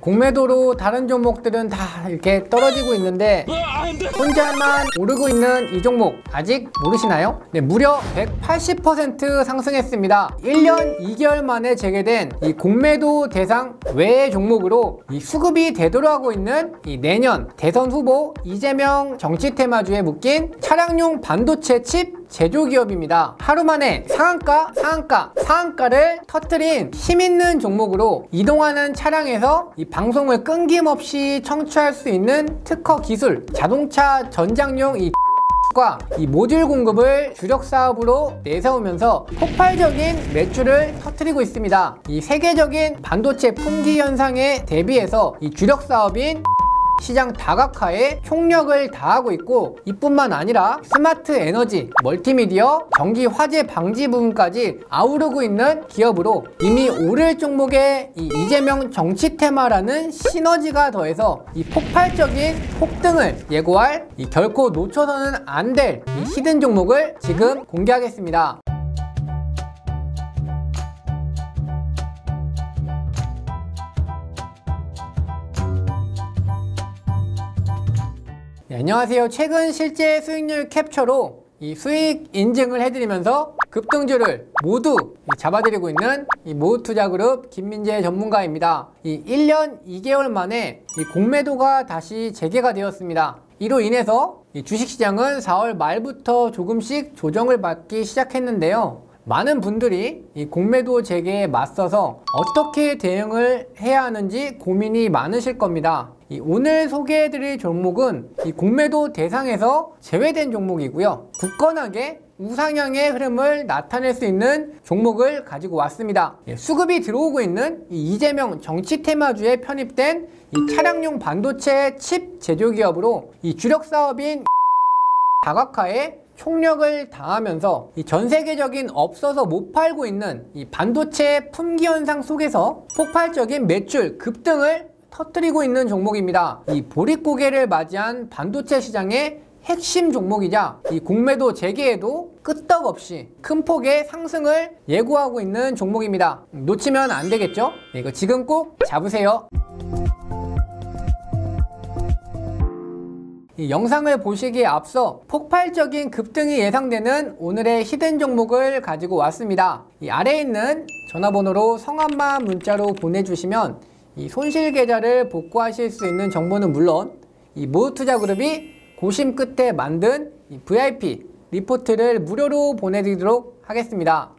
공매도로 다른 종목들은 다 이렇게 떨어지고 있는데 혼자만 오르고 있는 이 종목 아직 모르시나요? 네, 무려 180% 상승했습니다. 1년 2개월 만에 재개된 이 공매도 대상 외의 종목으로 이 수급이 되돌아가고 있는 이 내년 대선 후보 이재명 정치 테마주에 묶인 차량용 반도체 칩 제조기업입니다. 하루 만에 상한가, 상한가, 상한가를 터트린 힘있는 종목으로 이동하는 차량에서 이 방송을 끊김없이 청취할 수 있는 특허 기술, 자동차 전장용 이 과이 모듈 공급을 주력 사업으로 내세우면서 폭발적인 매출을 터뜨리고 있습니다. 이 세계적인 반도체 품귀 현상에 대비해서 이 주력 사업인 시장 다각화에 총력을 다하고 있고 이뿐만 아니라 스마트 에너지, 멀티미디어, 전기 화재 방지 부분까지 아우르고 있는 기업으로 이미 오를 종목의 이 이재명 정치 테마라는 시너지가 더해서 이 폭발적인 폭등을 예고할 이 결코 놓쳐서는 안 될 이 히든 종목을 지금 공개하겠습니다. 네, 안녕하세요. 최근 실제 수익률 캡처로 이 수익 인증을 해드리면서 급등주를 모두 잡아드리고 있는 이 모투자그룹 김민재 전문가입니다. 이 1년 2개월 만에 이 공매도가 다시 재개가 되었습니다. 이로 인해서 이 주식시장은 4월 말부터 조금씩 조정을 받기 시작했는데요. 많은 분들이 이 공매도 재개에 맞서서 어떻게 대응을 해야 하는지 고민이 많으실 겁니다. 오늘 소개해드릴 종목은 이 공매도 대상에서 제외된 종목이고요. 굳건하게 우상향의 흐름을 나타낼 수 있는 종목을 가지고 왔습니다. 예, 수급이 들어오고 있는 이재명 정치 테마주에 편입된 이 차량용 반도체 칩 제조 기업으로 이 주력 사업인 다각화에 총력을 다하면서 전 세계적인 없어서 못 팔고 있는 이 반도체 품귀 현상 속에서 폭발적인 매출 급등을 터뜨리고 있는 종목입니다. 이 보릿고개를 맞이한 반도체 시장의 핵심 종목이자 이 공매도 재개에도 끄떡없이 큰 폭의 상승을 예고하고 있는 종목입니다. 놓치면 안 되겠죠? 네, 이거 지금 꼭 잡으세요. 영상을 보시기에 앞서 폭발적인 급등이 예상되는 오늘의 히든 종목을 가지고 왔습니다. 이 아래에 있는 전화번호로 성함만 문자로 보내주시면 이 손실 계좌를 복구하실 수 있는 정보는 물론 이 모투자그룹이 고심 끝에 만든 VIP 리포트를 무료로 보내드리도록 하겠습니다.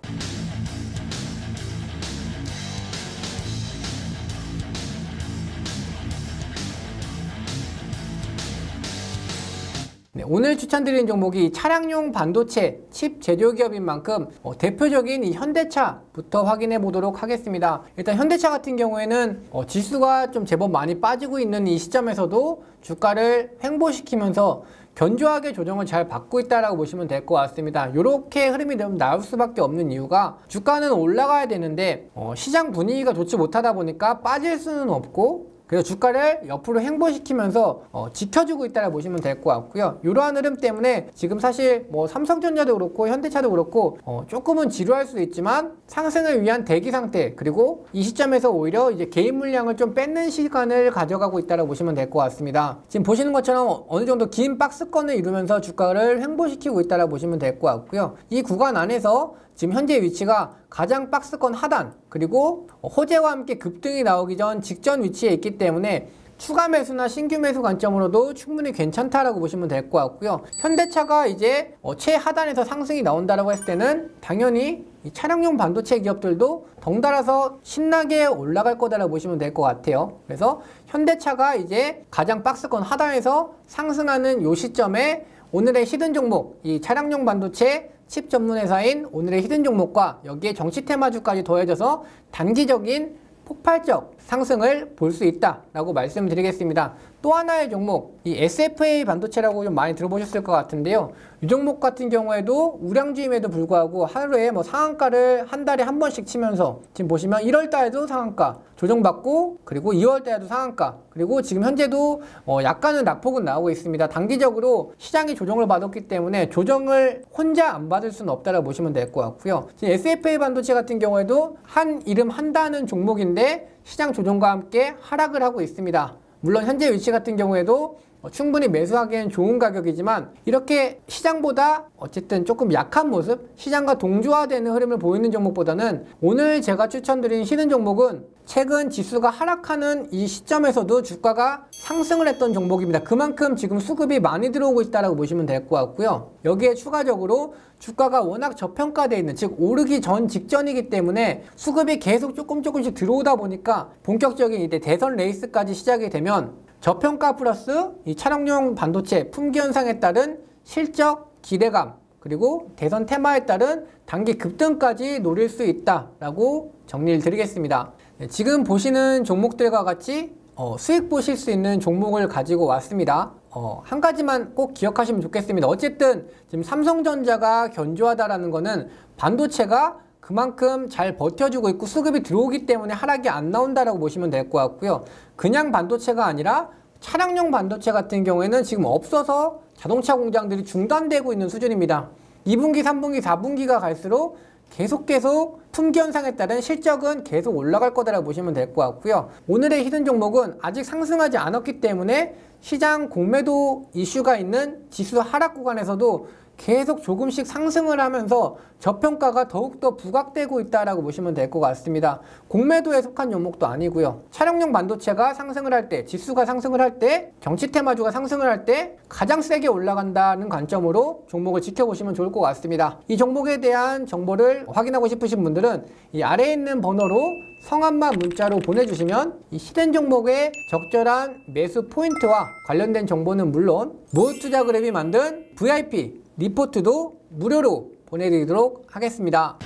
네, 오늘 추천드리는 종목이 차량용 반도체 칩 제조기업인 만큼 어, 대표적인 이 현대차부터 확인해 보도록 하겠습니다. 일단 현대차 같은 경우에는 어, 지수가 좀 제법 많이 빠지고 있는 이 시점에서도 주가를 횡보시키면서 견조하게 조정을 잘 받고 있다라고 보시면 될 것 같습니다. 이렇게 흐름이 좀 나올 수밖에 없는 이유가 주가는 올라가야 되는데 어, 시장 분위기가 좋지 못하다 보니까 빠질 수는 없고 그래서 주가를 옆으로 행보시키면서 어, 지켜주고 있다고 보시면 될 것 같고요. 이러한 흐름 때문에 지금 사실 뭐 삼성전자도 그렇고 현대차도 그렇고 어, 조금은 지루할 수도 있지만 상승을 위한 대기 상태 그리고 이 시점에서 오히려 이제 개인 물량을 좀 뺏는 시간을 가져가고 있다고 보시면 될 것 같습니다. 지금 보시는 것처럼 어느 정도 긴 박스권을 이루면서 주가를 횡보시키고 있다고 보시면 될 것 같고요. 이 구간 안에서 지금 현재 위치가 가장 박스권 하단 그리고 호재와 함께 급등이 나오기 전 직전 위치에 있기 때문에 추가 매수나 신규 매수 관점으로도 충분히 괜찮다라고 보시면 될 것 같고요. 현대차가 이제 어, 최하단에서 상승이 나온다라고 했을 때는 당연히 이 차량용 반도체 기업들도 덩달아서 신나게 올라갈 거다라고 보시면 될 것 같아요. 그래서 현대차가 이제 가장 박스권 하단에서 상승하는 요 시점에 오늘의 히든 종목 이 차량용 반도체 칩 전문 회사인 오늘의 히든 종목과 여기에 정치 테마주까지 더해져서 단기적인 폭발적 상승을 볼 수 있다라고 말씀드리겠습니다. 또 하나의 종목, 이 SFA 반도체라고 좀 많이 들어보셨을 것 같은데요. 이 종목 같은 경우에도 우량주임에도 불구하고 하루에 뭐 상한가를 한 달에 한 번씩 치면서 지금 보시면 1월 달에도 상한가 조정받고 그리고 2월 달에도 상한가 그리고 지금 현재도 어 약간은 낙폭은 나오고 있습니다. 단기적으로 시장이 조정을 받았기 때문에 조정을 혼자 안 받을 수는 없다라고 보시면 될 것 같고요. SFA 반도체 같은 경우에도 한 이름 한다는 종목인데 시장 조정과 함께 하락을 하고 있습니다. 물론 현재 위치 같은 경우에도 어, 충분히 매수하기엔 좋은 가격이지만 이렇게 시장보다 어쨌든 조금 약한 모습, 시장과 동조화되는 흐름을 보이는 종목보다는 오늘 제가 추천드린 히든 종목은 최근 지수가 하락하는 이 시점에서도 주가가 상승을 했던 종목입니다. 그만큼 지금 수급이 많이 들어오고 있다고 보시면 될 것 같고요. 여기에 추가적으로 주가가 워낙 저평가되어 있는 즉 오르기 전 직전이기 때문에 수급이 계속 조금 조금씩 들어오다 보니까 본격적인 이제 대선 레이스까지 시작이 되면 저평가 플러스 이 차량용 반도체 품귀 현상에 따른 실적 기대감 그리고 대선 테마에 따른 단기 급등까지 노릴 수 있다라고 정리를 드리겠습니다. 네, 지금 보시는 종목들과 같이 어, 수익 보실 수 있는 종목을 가지고 왔습니다. 어, 한 가지만 꼭 기억하시면 좋겠습니다. 어쨌든 지금 삼성전자가 견조하다라는 것은 반도체가 그만큼 잘 버텨주고 있고 수급이 들어오기 때문에 하락이 안 나온다라고 보시면 될 것 같고요. 그냥 반도체가 아니라 차량용 반도체 같은 경우에는 지금 없어서 자동차 공장들이 중단되고 있는 수준입니다. 2분기, 3분기, 4분기가 갈수록 계속 계속 품귀 현상에 따른 실적은 계속 올라갈 거다라고 보시면 될 것 같고요. 오늘의 히든 종목은 아직 상승하지 않았기 때문에 시장 공매도 이슈가 있는 지수 하락 구간에서도 계속 조금씩 상승을 하면서 저평가가 더욱더 부각되고 있다라고 보시면 될 것 같습니다. 공매도에 속한 종목도 아니고요. 촬영용 반도체가 상승을 할 때, 지수가 상승을 할 때, 정치 테마주가 상승을 할 때 가장 세게 올라간다는 관점으로 종목을 지켜보시면 좋을 것 같습니다. 이 종목에 대한 정보를 확인하고 싶으신 분들은 이 아래에 있는 번호로 성함만 문자로 보내주시면 이 시된 종목의 적절한 매수 포인트와 관련된 정보는 물론 모투자 그랩이 만든 VIP 리포트도 무료로 보내드리도록 하겠습니다.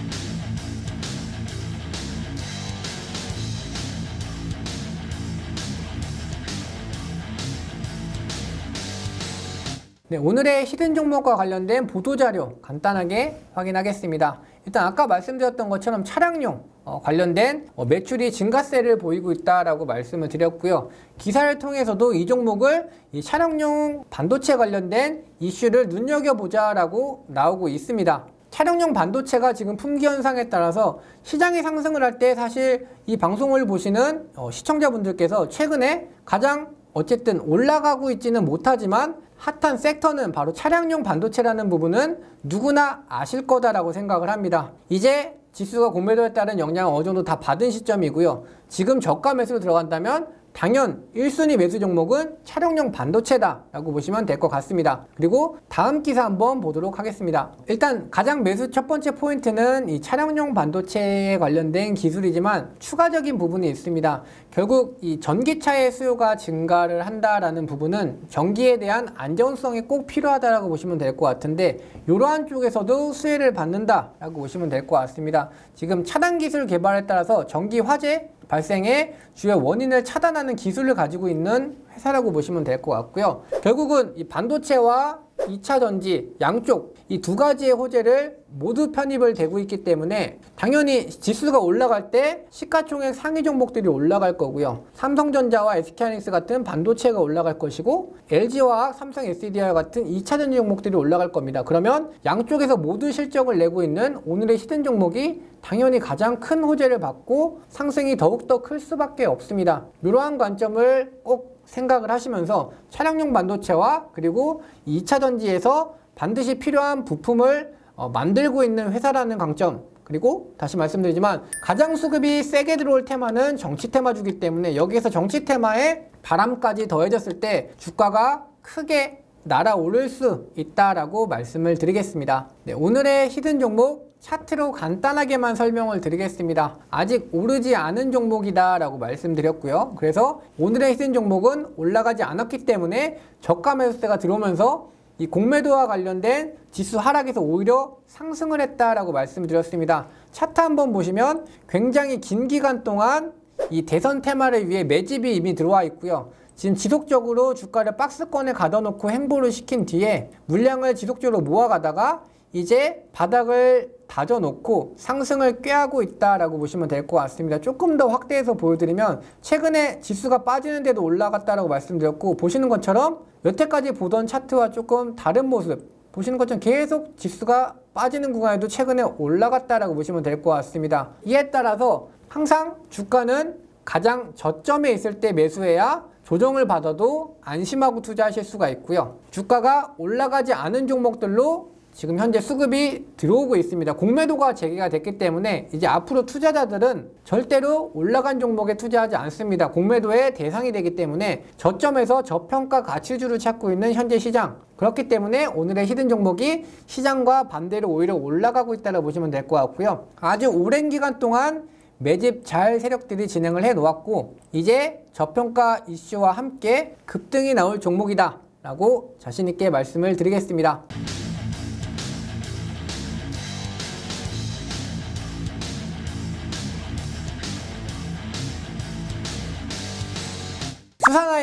네, 오늘의 히든 종목과 관련된 보도자료 간단하게 확인하겠습니다. 일단 아까 말씀드렸던 것처럼 차량용 어, 관련된 어, 매출이 증가세를 보이고 있다라고 말씀을 드렸고요. 기사를 통해서도 이 종목을 이 차량용 반도체 관련된 이슈를 눈여겨보자라고 나오고 있습니다. 차량용 반도체가 지금 품귀 현상에 따라서 시장이 상승을 할 때 사실 이 방송을 보시는 어, 시청자분들께서 최근에 가장 어쨌든 올라가고 있지는 못하지만 핫한 섹터는 바로 차량용 반도체라는 부분은 누구나 아실 거다라고 생각을 합니다. 이제 지수가 공매도에 따른 영향을 어느 정도 다 받은 시점이고요. 지금 저가 매수로 들어간다면 당연 1순위 매수 종목은 차량용 반도체다라고 보시면 될 것 같습니다. 그리고 다음 기사 한번 보도록 하겠습니다. 일단 가장 매수 첫 번째 포인트는 이 차량용 반도체에 관련된 기술이지만 추가적인 부분이 있습니다. 결국 이 전기차의 수요가 증가를 한다라는 부분은 전기에 대한 안전성이 꼭 필요하다라고 보시면 될 것 같은데 이러한 쪽에서도 수혜를 받는다라고 보시면 될 것 같습니다. 지금 차단 기술 개발에 따라서 전기 화재 발생의 주요 원인을 차단하는 기술을 가지고 있는 회사라고 보시면 될 것 같고요. 결국은 이 반도체와 2차 전지 양쪽 이 두 가지의 호재를 모두 편입을 되고 있기 때문에 당연히 지수가 올라갈 때 시가총액 상위 종목들이 올라갈 거고요. 삼성전자와 SK하이닉스 같은 반도체가 올라갈 것이고 LG화학, 삼성 SDI 같은 2차 전지 종목들이 올라갈 겁니다. 그러면 양쪽에서 모두 실적을 내고 있는 오늘의 히든 종목이 당연히 가장 큰 호재를 받고 상승이 더욱더 클 수밖에 없습니다. 이러한 관점을 꼭 생각을 하시면서 차량용 반도체와 그리고 2차 전지에서 반드시 필요한 부품을 어, 만들고 있는 회사라는 강점 그리고 다시 말씀드리지만 가장 수급이 세게 들어올 테마는 정치 테마주기 때문에 여기에서 정치 테마에 바람까지 더해졌을 때 주가가 크게 날아오를 수 있다라고 말씀을 드리겠습니다. 네, 오늘의 히든 종목 차트로 간단하게만 설명을 드리겠습니다. 아직 오르지 않은 종목이다 라고 말씀드렸고요. 그래서 오늘의 히든 종목은 올라가지 않았기 때문에 저가 매수세가 들어오면서 이 공매도와 관련된 지수 하락에서 오히려 상승을 했다라고 말씀드렸습니다. 차트 한번 보시면 굉장히 긴 기간 동안 이 대선 테마를 위해 매집이 이미 들어와 있고요. 지금 지속적으로 주가를 박스권에 가둬놓고 행보를 시킨 뒤에 물량을 지속적으로 모아가다가 이제 바닥을 다져놓고 상승을 꾀하고 있다라고 보시면 될 것 같습니다. 조금 더 확대해서 보여드리면 최근에 지수가 빠지는데도 올라갔다라고 말씀드렸고 보시는 것처럼 여태까지 보던 차트와 조금 다른 모습 보시는 것처럼 계속 지수가 빠지는 구간에도 최근에 올라갔다라고 보시면 될 것 같습니다. 이에 따라서 항상 주가는 가장 저점에 있을 때 매수해야 조정을 받아도 안심하고 투자하실 수가 있고요. 주가가 올라가지 않은 종목들로 지금 현재 수급이 들어오고 있습니다. 공매도가 재개가 됐기 때문에 이제 앞으로 투자자들은 절대로 올라간 종목에 투자하지 않습니다. 공매도의 대상이 되기 때문에 저점에서 저평가 가치주를 찾고 있는 현재 시장. 그렇기 때문에 오늘의 히든 종목이 시장과 반대로 오히려 올라가고 있다고 보시면 될 것 같고요. 아주 오랜 기간 동안 매집 잘 세력들이 진행을 해 놓았고 이제 저평가 이슈와 함께 급등이 나올 종목이다 라고 자신있게 말씀을 드리겠습니다.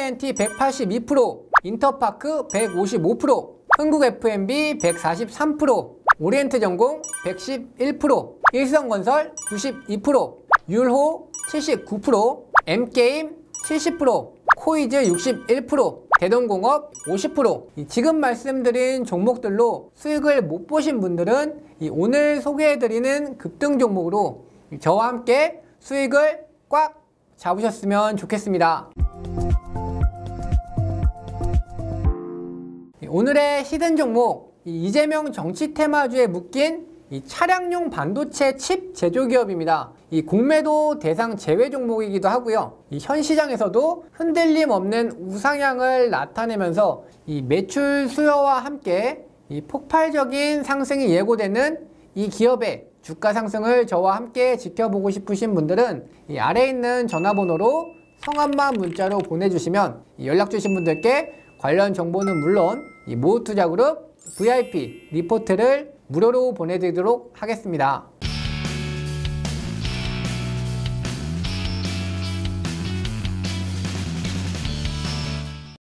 수산 INT 182%, 인터파크 155%, 흥국 F&B 143%, 오리엔트 전공 111%, 일성건설 92%, 율호 79%, M게임 70%, 코이즈 61%, 대동공업 50%. 지금 말씀드린 종목들로 수익을 못 보신 분들은 오늘 소개해드리는 급등 종목으로 저와 함께 수익을 꽉 잡으셨으면 좋겠습니다. 오늘의 히든 종목 이재명 정치 테마주에 묶인 이 차량용 반도체 칩 제조 기업입니다. 이 공매도 대상 제외 종목이기도 하고요. 이현 시장에서도 흔들림 없는 우상향을 나타내면서 이 매출 수요와 함께 이 폭발적인 상승이 예고되는 이 기업의 주가 상승을 저와 함께 지켜보고 싶으신 분들은 이 아래에 있는 전화번호로 성함만 문자로 보내주시면 연락 주신 분들께 관련 정보는 물론 이 모투자그룹 VIP 리포트를 무료로 보내드리도록 하겠습니다.